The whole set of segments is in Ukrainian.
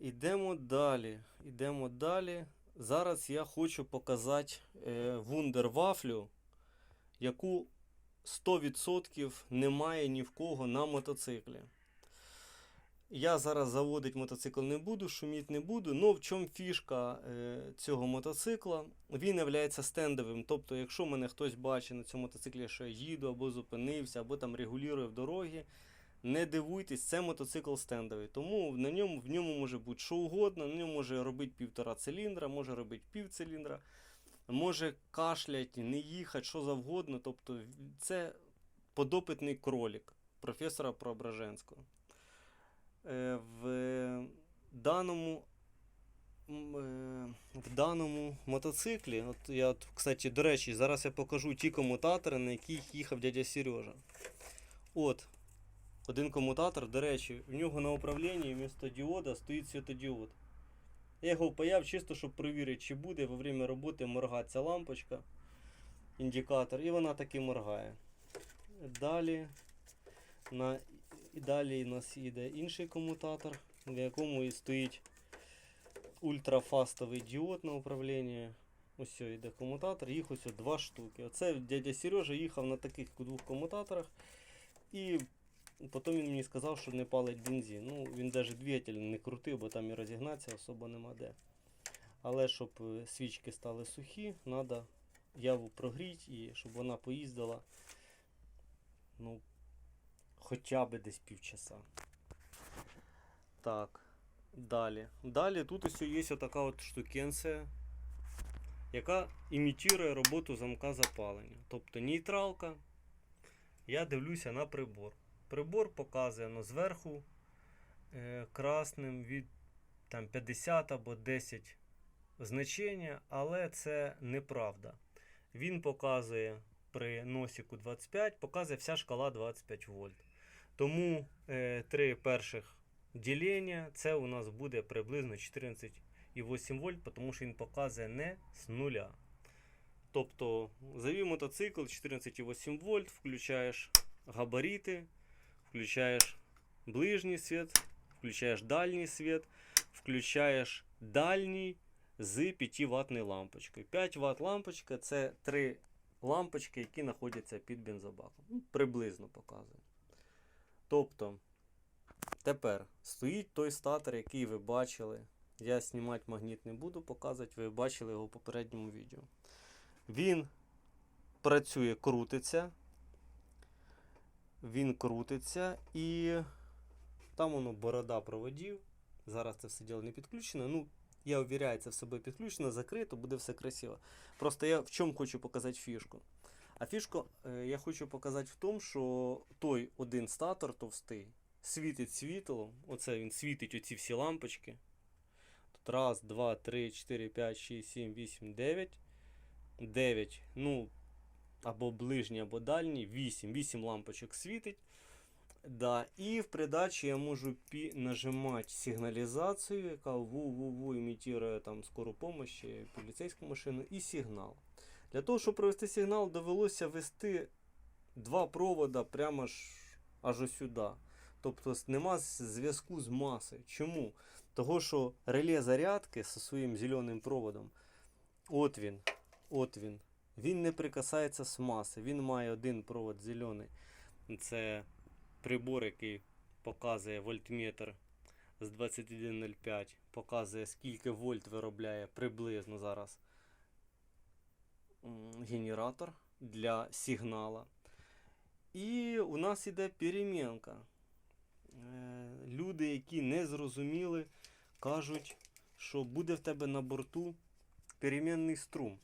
Ідемо далі. Ідемо далі. Зараз я хочу показати е, вундервафлю, яку 100% немає ні в кого на мотоциклі. Я зараз заводити мотоцикл не буду, шуміти не буду. але в чому фішка е, цього мотоцикла? Він є стендовим. Тобто, якщо мене хтось бачить на цьому мотоциклі, що я їду або зупинився, або там регулює в дорогі, не дивуйтесь, це мотоцикл стендовий. Тому на ньому, в ньому може бути що угодно, на ньому може робити півтора циліндра, може робити пів циліндра, може кашлять, не їхати, що завгодно. Тобто це подопитний кролик професора Преображенського. Е, В даному, е, в даному мотоциклі, от я, кстати, до речі, зараз я покажу ті комутатори, на яких їхав дядя Сережа. От, один комутатор, до речі, в нього на управлінні вмісто діода стоїть світодіод. Я його впаяв чисто, щоб перевірити, чи буде во время роботи моргати ця лампочка, індикатор, і вона таки моргає. Далі, на, і далі у нас йде інший комутатор, в якому і стоїть ультрафастовий діод на управлінні. Ось йде комутатор, їх ось два штуки. Оце дядя Сережа їхав на таких двох комутаторах. І потім він мені сказав, що не палить бензин. Ну, він навіть двигатель не крутив, бо там і розігнатися особо нема де. Але щоб е, свічки стали сухі, треба яву прогріти і щоб вона поїздила ну, хоча б десь півчаса. Так, далі. Далі тут ось є отака от штукенція, яка імітує роботу замка запалення. Тобто нейтралка. Я дивлюся на прибор. Прибор показує ну, зверху е, красним від там, 50 або 10 значення, але це неправда. Він показує при носіку 25, показує вся шкала 25 вольт. Тому е, три перших ділення це у нас буде приблизно 14,8 вольт, тому що він показує не з нуля. Тобто завів мотоцикл 14,8 вольт, включаєш габарити, включаєш ближній світ, включаєш дальній світ, включаєш дальній з 5 ваттною лампочкою. 5 Вт лампочка це 3 лампочки, які знаходяться під бензобаком. Ну, приблизно показує. Тобто, тепер стоїть той статор, який ви бачили. Я знімати магніт не буду показувати, ви бачили його в попередньому відео. Він працює, крутиться. Він крутиться і там воно борода проводів. Зараз це все діло не підключено. Ну, я уверяю, це все буде підключено, закрито, буде все красиво. Просто я в чому хочу показати фішку. А фішку е, я хочу показати в тому, що той один статор товстий світить світлом. Оце він світить оці всі лампочки. Тут раз, два, три, чотири, п'ять, шість, сім, вісім, дев'ять. 9, ну, або ближній, або дальній, 8. 8 лампочок світить. Да. І в придачі я можу пі- нажимати сигналізацію, яка ву-ву-ву імітує там скору помощь, поліцейську машину і сигнал. Для того, щоб провести сигнал, довелося вести два провода прямо ж аж сюди. Тобто нема зв'язку з масою. Чому? Того, що реле зарядки зі своїм зеленим проводом, от він, от він. Він не прикасається з маси. Він має один провод зелений. Це прибор, який показує вольтметр з 21.05. Показує, скільки вольт виробляє приблизно зараз генератор для сигнала. І у нас іде перемінка. Е, Люди, які не зрозуміли, кажуть, що буде в тебе на борту перемінний струм.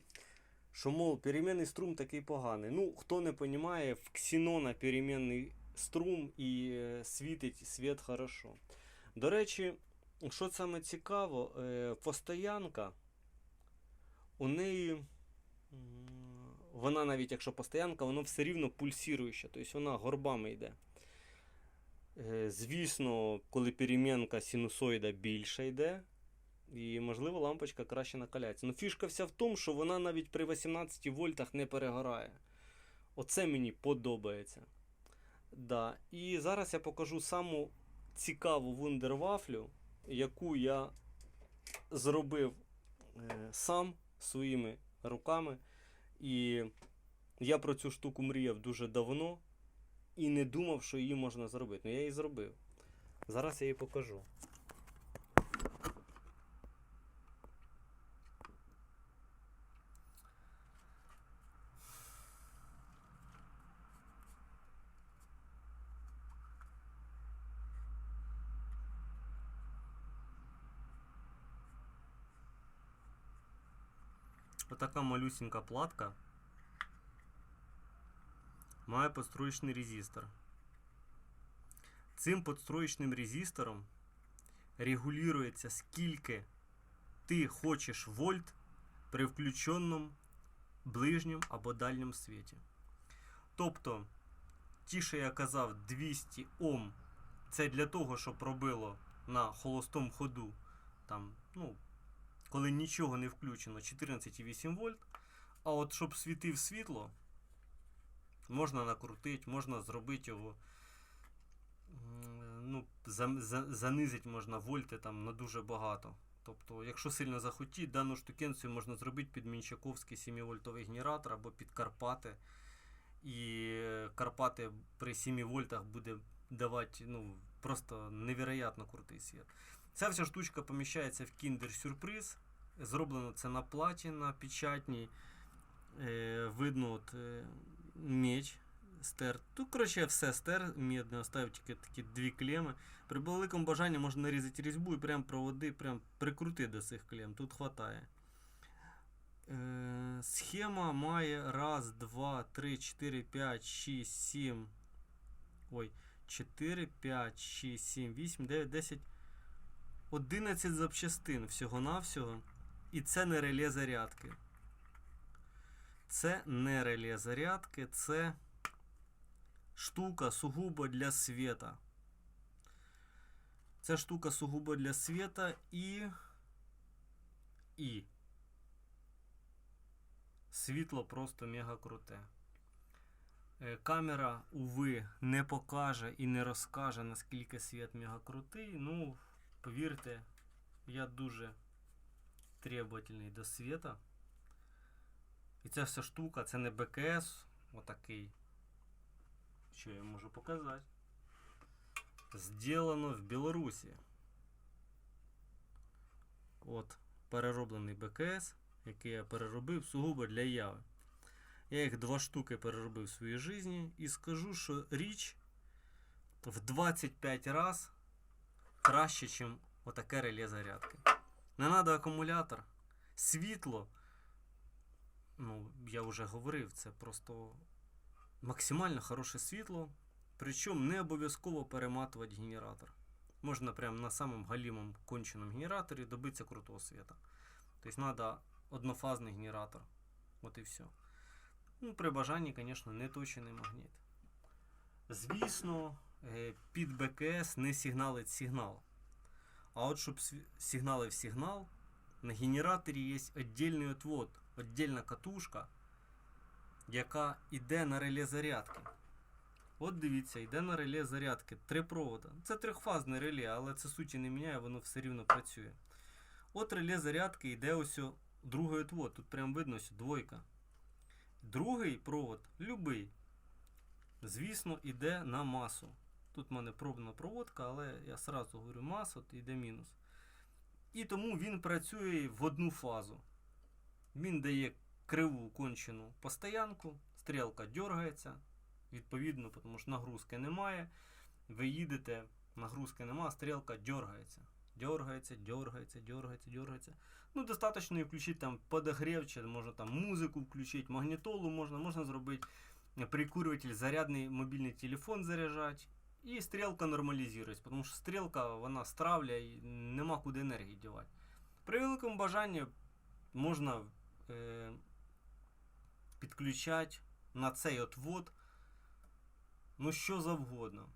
Що, мов, перемінний струм такий поганий. Ну, хто не розуміє, в ксенона перемінний струм і е, світить світ хорошо. До речі, що саме цікаво, е, постоянка у неї, вона навіть якщо постоянка, вона все рівно пульсіруюча, тобто вона горбами йде. Е, Звісно, коли перемінка синусоїда більша йде, і, можливо, лампочка краще накаляється. Ну, фішка вся в тому, що вона навіть при 18 вольтах не перегорає. Оце мені подобається. Да. І зараз я покажу саму цікаву вундервафлю, яку я зробив е, сам своїми руками. І я про цю штуку мріяв дуже давно і не думав, що її можна зробити. Ну я її зробив. Зараз я її покажу. Отака малюсенька платка має подстроєчний резистор. Цим подстроєчним резистором регулюється, скільки ти хочеш вольт при включеному ближньому або дальньому світі. Тобто, ті, що я казав, 200 Ом, це для того, щоб робило на холостому ходу, там, ну, коли нічого не включено, 14,8 вольт. А от щоб світив світло, можна накрутити, можна зробити його. Ну, за, за, занизити можна вольти там на дуже багато. Тобто, якщо сильно захотіть, дану штукенцію можна зробити під Мінчаковський 7-вольтовий генератор або під Карпати. І е, Карпати при 7 вольтах буде давати ну, просто невероятно крутий світ. Ця вся штучка поміщається в Kinder Surprise. Зроблено це на платі, на печатній. Е, видно от, е, меч стер. Тут, коротше, все стер, медне, оставив тільки такі дві клеми. При великому бажанні можна нарізати різьбу і прям проводи, прям прикрути до цих клем. Тут хватає. Е, схема має раз, два, три, чотири, п'ять, шість, сім. Ой, 4, 5, 6, 7, 8, 9, 10, 11 запчастин всього-навсього. І це не реле зарядки. Це не реле зарядки, це штука сугубо для света. Це штука сугубо для света і. І. Світло просто мега круте. Е, Камера, уви, не покаже і не розкаже, наскільки світ мега крутий. Ну, повірте, я дуже требовательний до світа. І ця вся штука, це не БКС, отакий. Що я можу показати? Сделано в Білорусі. От, перероблений БКС, який я переробив сугубо для яви. Я їх два штуки переробив в своїй житті і скажу, що річ в 25 раз краще, ніж отаке реле зарядки. Не треба акумулятор. Світло. Ну, я вже говорив, це просто максимально хороше світло. Причому не обов'язково перематувати генератор. Можна прямо на самому галімому конченому генераторі добитися крутого світа. Тобто треба однофазний генератор. От і все. Ну, при бажанні, звісно, не точений магніт. Звісно, е, під БКС не сигналить сигнал. А от щоб сві- сигналив сигнал, на генераторі є віддільний отвод, віддільна катушка, яка йде на реле зарядки. От дивіться, йде на реле зарядки. Три провода. Це трьохфазне реле, але це суті не міняє, воно все рівно працює. От реле зарядки йде ось другий отвод. Тут прям видно ось двойка. Другий провод, любий, звісно, йде на масу. Тут в мене пробна проводка, але я сразу говорю маса, то йде мінус. І тому він працює в одну фазу. Він дає криву кончену постоянку, стрілка дергається, відповідно, тому що нагрузки немає. Ви їдете, нагрузки немає, стрілка дергається. Дергається, дергається, дергається, дергається. Ну, достатньо і включити там подогрів, чи можна там музику включити, магнітолу можна, можна зробити прикурюватель, зарядний мобільний телефон заряджати. І стрілка нормалізується, тому що стрілка вона стравля і нема куди енергії дівати. При великому бажанні можна е, підключати на цей отвод ну що завгодно.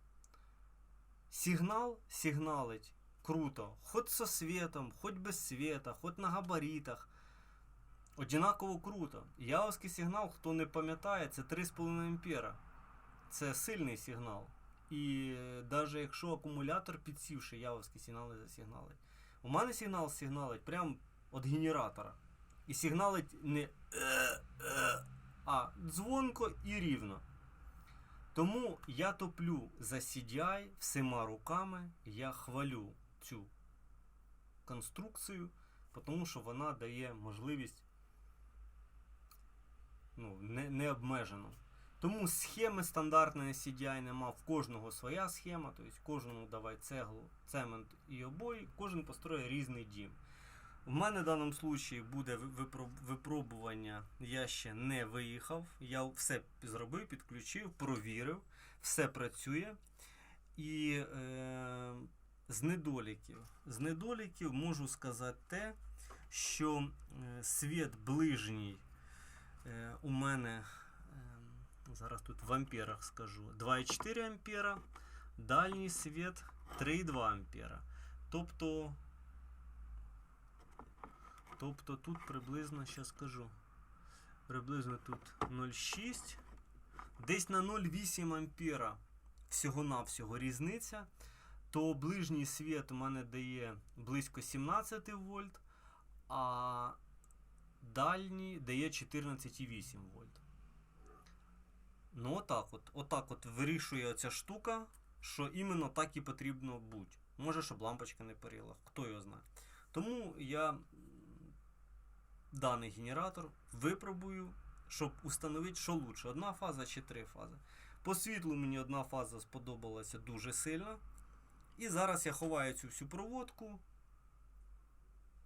Сигнал сигналить круто, хоч со светом, хоч без света, хоч на габаритах. Одинаково круто. Явський сигнал, хто не пам'ятає, це 3,5 ампера. Це сильний сигнал. І навіть якщо акумулятор підсівши, явовські сигнали засигналить. У мене сигнал сигналить прямо від генератора. І сигналить не е, е, а дзвонко і рівно. Тому я топлю за CDI всіма руками, я хвалю цю конструкцію, тому що вона дає можливість ну, не, не обмежену. Тому схеми стандартної CDI нема, в кожного своя схема, тобто кожному давай цеглу, цемент і обої, кожен построє різний дім. В мене в даному случаї буде випробування. Я ще не виїхав. Я все зробив, підключив, провірив, все працює. І е, з недоліків. З недоліків можу сказати те, що е, світ ближній е, у мене зараз тут в амперах скажу 2,4 ампера, дальній світ 3,2 ампера. Тобто Тобто тут приблизно, ще скажу, приблизно тут 0,6, десь на 0,8 ампера всього-навсього різниця, то ближній світ у мене дає близько 17 вольт, а дальній дає 14,8 вольт. Ну, отак от, отак от вирішує ця штука, що іменно так і потрібно бути. Може, щоб лампочка не парила, хто його знає. Тому я даний генератор випробую, щоб установити, що лучше, одна фаза чи три фази. По світлу мені одна фаза сподобалася дуже сильно. І зараз я ховаю цю всю проводку.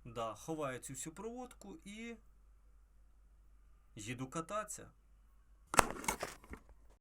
Да, ховаю цю всю проводку і їду кататися.